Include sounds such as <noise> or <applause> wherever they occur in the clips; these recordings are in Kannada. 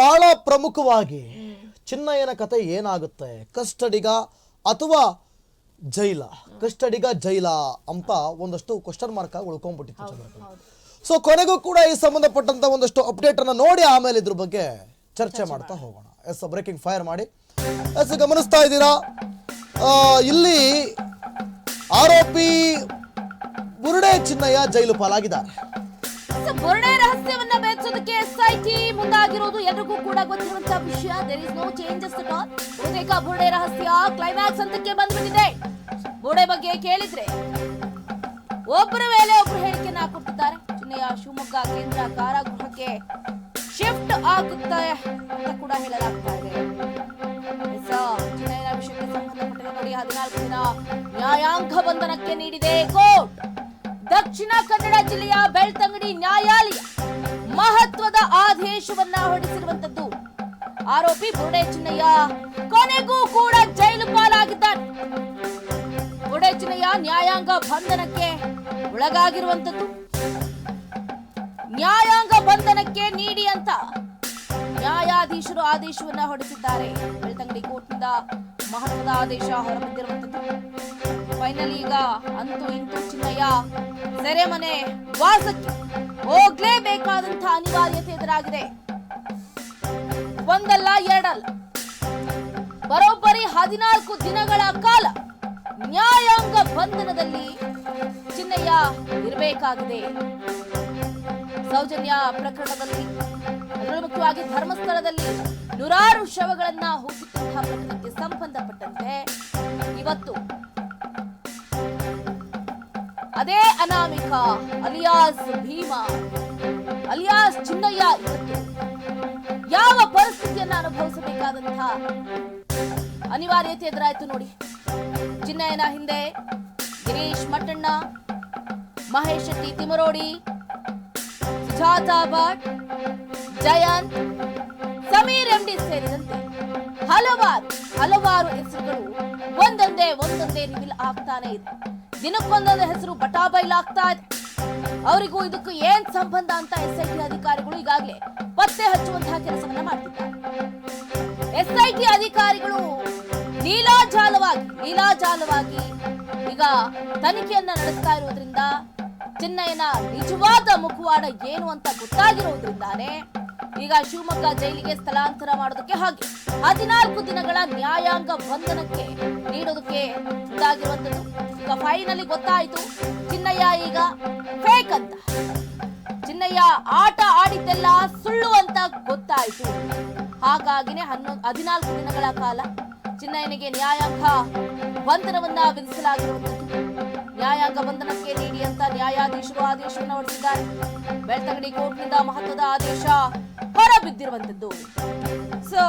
ಬಹಳ ಪ್ರಮುಖವಾಗಿ ಚಿನ್ನಯ್ಯನ ಕತೆ ಏನಾಗುತ್ತೆ? ಕಸ್ಟಡಿಗ ಅಥವಾ ಜೈಲ? ಕಸ್ಟಡಿಗ ಜೈಲ ಅಂತ ಒಂದಷ್ಟು ಕ್ವಶನ್ ಮಾರ್ಕ್ ಆಗಿ ಉಳ್ಕೊಂಡ್ಬಿಟ್ಟಿತ್ತು ಸೊ ಕೊನೆಗೂ ಕೂಡ ಈ ಸಂಬಂಧಪಟ್ಟಂತ ಒಂದಷ್ಟು ಅಪ್ಡೇಟ್ ಅನ್ನ ನೋಡಿ ಆಮೇಲೆ ಇದ್ರ ಬಗ್ಗೆ ಚರ್ಚೆ ಮಾಡ್ತಾ ಹೋಗೋಣ. ಎಸ್ ಬ್ರೇಕಿಂಗ್ ಫೈರ್ ಮಾಡಿ. ಎಸ್ ಗಮನಿಸ್ತಾ ಇದ್ದೀರಾ? ಇಲ್ಲಿ ಆರೋಪಿ ಬುರುಡೆ ಚಿನ್ನಯ್ಯ ಜೈಲು ಪಾಲಾಗಿದ್ದಾರೆ. ಬೆಚ್ಚೋದಕ್ಕೆ ಎಸ್ಐಟಿ ಮುಂದಾಗಿರೋದು ಎಲ್ರಿಗೂ ಕೂಡ ಗೊತ್ತಿರುವಂತಹ ವಿಷಯ. ದೇರ್ ಇಸ್ ನೋ ಚೇಂಜಸ್ ಬಹುತೇಕ ಬೋಡೆ ರಹಸ್ಯ ಕ್ಲೈಮ್ಯಾಕ್ಸ್ ಹಂತಕ್ಕೆ ಬಂದ್ಬಿಟ್ಟಿದೆ. ಬೋಡೆ ಬಗ್ಗೆ ಕೇಳಿದ್ರೆ ಒಬ್ಬರ ಮೇಲೆ ಒಬ್ರು ಹೇಳಿಕೆಯನ್ನ ಕೊಟ್ಟಿದ್ದಾರೆ. ಜಿಲ್ಲೆಯ ಶಿವಮೊಗ್ಗ ಕೇಂದ್ರ ಕಾರಾಗೃಹಕ್ಕೆ ಶಿಫ್ಟ್ ಆಗುತ್ತೆ ಅಂತ ಕೂಡ ಹೇಳಲಾಗ್ತಾ ಇದೆ. ಹದಿನಾಲ್ಕು ದಿನ ನ್ಯಾಯಾಂಗ ಬಂಧನಕ್ಕೆ ನೀಡಿದೆ ಕೋರ್ಟ್. ದಕ್ಷಿಣ ಕನ್ನಡ ಜಿಲ್ಲೆಯ ಬೆಳ್ತಂಗಡಿ ನ್ಯಾಯಾಲಯ. ಆದೇಶವನ್ನ ಹೊರಡಿಸಿರುವಂತದ್ದು ಆರೋಪಿ ಬುರುಡೆ ಚಿನ್ನಯ್ಯ ಕೊನೆಗೂ ಕೂಡ ಜೈಲು ಪಾಲಾಗಿದ್ದಾನೆ. ಬುರುಡೆ ಚಿನ್ನಯ್ಯ ನ್ಯಾಯಾಂಗ ಬಂಧನಕ್ಕೆ ಒಳಗಾಗಿರುವಂತದ್ದು ನ್ಯಾಯಾಂಗ ಬಂಧನಕ್ಕೆ ನೀಡಿ ಅಂತ ನ್ಯಾಯಾಧೀಶರು ಆದೇಶವನ್ನ ಹೊರಡಿಸಿದ್ದಾರೆ. ಬೆಳ್ತಂಗಡಿ ಕೋರ್ಟ್ನಿಂದ ಮಹತ್ವದ ಆದೇಶ ಹೊರಬಿದ್ದಿರುವಂತದ್ದು ಫೈನಲ್ ಈಗ ಅಂತೂ ಇಂತೂ ಚಿನ್ನಯ್ಯ. ಸೆರೆಮನೆ, ವಾಸಕ್ಕೆ ಹೋಗ್ಲೇಬೇಕಾದಂತಹ ಅನಿವಾರ್ಯತೆ ಎದುರಾಗಿದೆ. ಒಂದಲ್ಲ ಎರಡಲ್ಲ. ಬರೋಬ್ಬರಿ ಹದಿನಾಲ್ಕು ದಿನಗಳ ಕಾಲ ನ್ಯಾಯಾಂಗ ಬಂಧನದಲ್ಲಿ ಚಿನ್ನಯ್ಯ ಇರಬೇಕಾಗಿದೆ. ಸೌಜನ್ಯ ಪ್ರಕರಣದಲ್ಲಿ ಮುಖ್ಯವಾಗಿ ಧರ್ಮಸ್ಥಳದಲ್ಲಿ ನೂರಾರು ಶವಗಳನ್ನ ಹೂತಿಟ್ಟಂತಹ ಪ್ರಕರಣಕ್ಕೆ ಸಂಬಂಧಪಟ್ಟಂತೆ ಇವತ್ತು ಅದೇ ಅನಾಮಿಕ, ಅಲಿಯಾಸ್ ಭೀಮಾ, ಅಲಿಯಾಸ್ ಚಿನ್ನಯ್ಯ ಯಾವ ಪರಿಸ್ಥಿತಿಯನ್ನ ಅನುಭವಿಸಬೇಕಾದಂತಹ ಅನಿವಾರ್ಯತೆ ಎದುರಾಯ್ತು ನೋಡಿ. ಚಿನ್ನಯ್ಯನ ಹಿಂದೆ ಗಿರೀಶ್ ಮಟ್ಟಣ್ಣ, ಮಹೇಶ್ ಶೆಟ್ಟಿ ತಿಮರೋಡಿ ಸುಜಾತಾ ಭಟ್, ಜಯಂತ್, ಸಮೀರ್ ಎಂಡಿ ಸೇರಿದಂತೆ ಹಲವಾರು ಹಲವಾರು ಹೆಸರುಗಳು ಒಂದೊಂದೇ ಒಂದೊಂದೇ ರಿವೀಲ್ ಆಗ್ತಾನೆ ಇದೆ. ದಿನಕ್ಕೊಂದೊಂದು ಹೆಸರು ಬಟಾಬೈಲಾಗ್ತಾ ಇದೆ. ಅವರಿಗೂ ಇದಕ್ಕೂ ಏನ್ ಸಂಬಂಧ ಅಂತ ಎಸ್ಐಟಿ ಅಧಿಕಾರಿಗಳು ಈಗಾಗಲೇ ಪತ್ತೆ ಹಚ್ಚುವಂತಹ ಕೆಲಸವನ್ನ ಮಾಡ್ತಿದ್ದಾರೆ. ಎಸ್ಐಟಿ ಅಧಿಕಾರಿಗಳು ಲೀಲಾಜಾಲವಾಗಿ ಲೀಲಾಜಾಲವಾಗಿ ಈಗ ತನಿಖೆಯನ್ನ ನಡೆಸ್ತಾ ಇರೋದ್ರಿಂದ, ಚಿನ್ನಯ್ಯನ ನಿಜವಾದ ಮುಖವಾಡ ಏನು ಅಂತ ಗೊತ್ತಾಗಿರೋದ್ರಿಂದಾನೇ ಈಗ ಶಿವಮೊಗ್ಗ ಜೈಲಿಗೆ ಸ್ಥಳಾಂತರ ಮಾಡೋದಕ್ಕೆ ಹಾಗೆ ಹದಿನಾಲ್ಕು ದಿನಗಳ ನ್ಯಾಯಾಂಗ ಬಂಧನಕ್ಕೆ ನೀಡೋದಕ್ಕೆ ಮುಂದಾಗಿರುವಂತದ್ದು ಈಗ ಫೈನಲಿ ಗೊತ್ತಾಯಿತು, ಚಿನ್ನಯ್ಯ ಈಗ ಫೇಕ್ ಅಂತ. ಚಿನ್ನಯ್ಯ ಆಟ ಆಡಿದ್ದೆಲ್ಲ ಸುಳ್ಳು ಅಂತ ಗೊತ್ತಾಯಿತು. ಹಾಗಾಗಿನೇ ಹನ್ನೊಂದು ಹದಿನಾಲ್ಕು ದಿನಗಳ ಕಾಲ ಚಿನ್ನಯ್ಯನಿಗೆ ನ್ಯಾಯಾಂಗ ಬಂಧನವನ್ನ ವಿಧಿಸಲಾಗಿರುವಂತದ್ದು ನ್ಯಾಯಾಂಗ ಬಂಧನಕ್ಕೆ ನೀಡಿ ಅಂತ ನ್ಯಾಯಾಧೀಶರು ಆದೇಶವನ್ನು ಹೊರಡಿಸಿದ್ದಾರೆ. ಬೆಳ್ತಂಗಡಿ ಕೋರ್ಟ್ನಿಂದ ಮಹತ್ವದ ಆದೇಶ ಹೊರಬಿದ್ದಿರುವಂತದ್ದು ಸೊ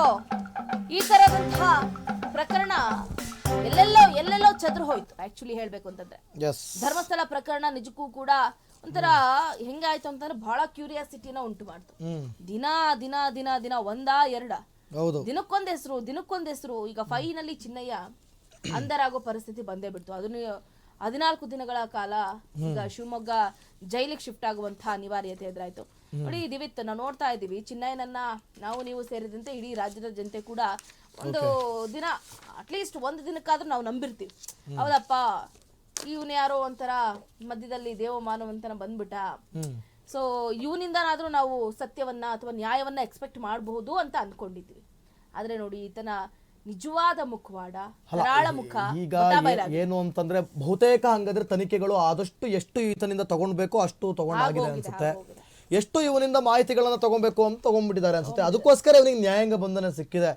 ಈ ತರದಂತಹ ಪ್ರಕರಣ ಎಲ್ಲೆಲ್ಲೋ ಎಲ್ಲೆಲ್ಲೋ ಚದುರು ಹೋಯ್ತು. ಆಕ್ಚುಲಿ ಹೇಳ್ಬೇಕು ಅಂತಂದ್ರೆ. ಧರ್ಮಸ್ಥಳ ಪ್ರಕರಣ ನಿಜಕ್ಕೂ ಕೂಡ ಒಂಥರ ಹೆಂಗಾಯ್ತು ಅಂತಂದ್ರೆ ಬಹಳ ಕ್ಯೂರಿಯಾಸಿಟಿನ ಉಂಟು ಮಾಡ್ತು. ದಿನ ದಿನ ದಿನ ದಿನ ಒಂದ ಎರಡ. ಹೌದು. ದಿನಕ್ಕೊಂದ್ ಹೆಸರು ದಿನಕ್ಕೊಂದ್ ಹೆಸರು ಈಗ ಫೈನಲ್ಲಿ ಚಿನ್ನಯ್ಯ <clears throat> ಅಂದರಾಗೋ ಪರಿಸ್ಥಿತಿ ಬಂದೇ ಬಿಡ್ತು. ಅದನ್ನು ಹದಿನಾಲ್ಕು ದಿನಗಳ ಕಾಲ ಈಗ ಶಿವಮೊಗ್ಗ ಜೈಲಿಗೆ ಶಿಫ್ಟ್ ಆಗುವಂತಹ ಅನಿವಾರ್ಯತೆ ಎದುರಾಯ್ತು. ನೋಡಿ ದಿವಿತ್ ನಾವು ನೋಡ್ತಾ ಇದ್ದೀವಿ ಚಿನ್ನಯ್ಯನನ್ನ ನಾವು ನೀವು ಸೇರಿದಂತೆ ಇಡೀ ರಾಜ್ಯದ ಜನತೆ ಕೂಡ ಒಂದು ದಿನ ಅಟ್ಲೀಸ್ಟ್ ಒಂದು ದಿನಕ್ಕಾದ್ರೂ ನಾವು ನಂಬಿರ್ತೀವಿ. ಹೌದಪ್ಪ ಇವನ್ ಯಾರೋ ಒಂಥರ ಮಧ್ಯದಲ್ಲಿ ದೇವಮಾನವಂತನ ಬಂದ್ಬಿಟ್ಟ. ಹ್ಮ್. ಸೊ ಇವನಿಂದನಾದ್ರೂ ನಾವು ಸತ್ಯವನ್ನ ಅಥವಾ ನ್ಯಾಯವನ್ನ ಎಕ್ಸ್ಪೆಕ್ಟ್ ಮಾಡಬಹುದು ಅಂತ ಅನ್ಕೊಂಡಿದ್ವಿ ಆದ್ರೆ ನೋಡಿ ಈತನ ನಿಜವಾದ ಮುಖವಾಡ ಕರಾಳ ಮುಖ ಈಗ. ಏನು ಅಂತಂದ್ರೆ ಬಹುತೇಕ ಹಂಗಾದ್ರೆ ತನಿಖೆಗಳು ಆದಷ್ಟು ಎಷ್ಟು ಈತನಿಂದ ತಗೊಂಡ್ಬೇಕು ಅಷ್ಟು ತಗೊಂಡಾಗಿದೆ ಅನ್ಸುತ್ತೆ. ಎಷ್ಟು ಇವನಿಂದ ಮಾಹಿತಿಗಳನ್ನ ತಗೊಬೇಕು ಅಂತ ತಗೊಂಡ್ಬಿಟ್ಟಿದ್ದಾರೆ ಅನ್ಸುತ್ತೆ ಅದಕ್ಕೋಸ್ಕರ ಇವನಿಗೆ ನ್ಯಾಯಾಂಗ ಬಂಧನ ಸಿಕ್ಕಿದೆ.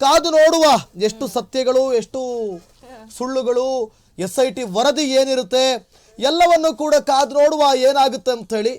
ಕಾದು ನೋಡುವ ಎಷ್ಟು ಸತ್ಯಗಳು ಎಷ್ಟು ಸುಳ್ಳುಗಳು ಎಸ್ ಐ ಟಿ ವರದಿ ಏನಿರುತ್ತೆ ಎಲ್ಲವನ್ನು ಕೂಡ ಕಾದು ನೋಡುವ ಏನಾಗುತ್ತೆ ಅಂತ ಹೇಳಿ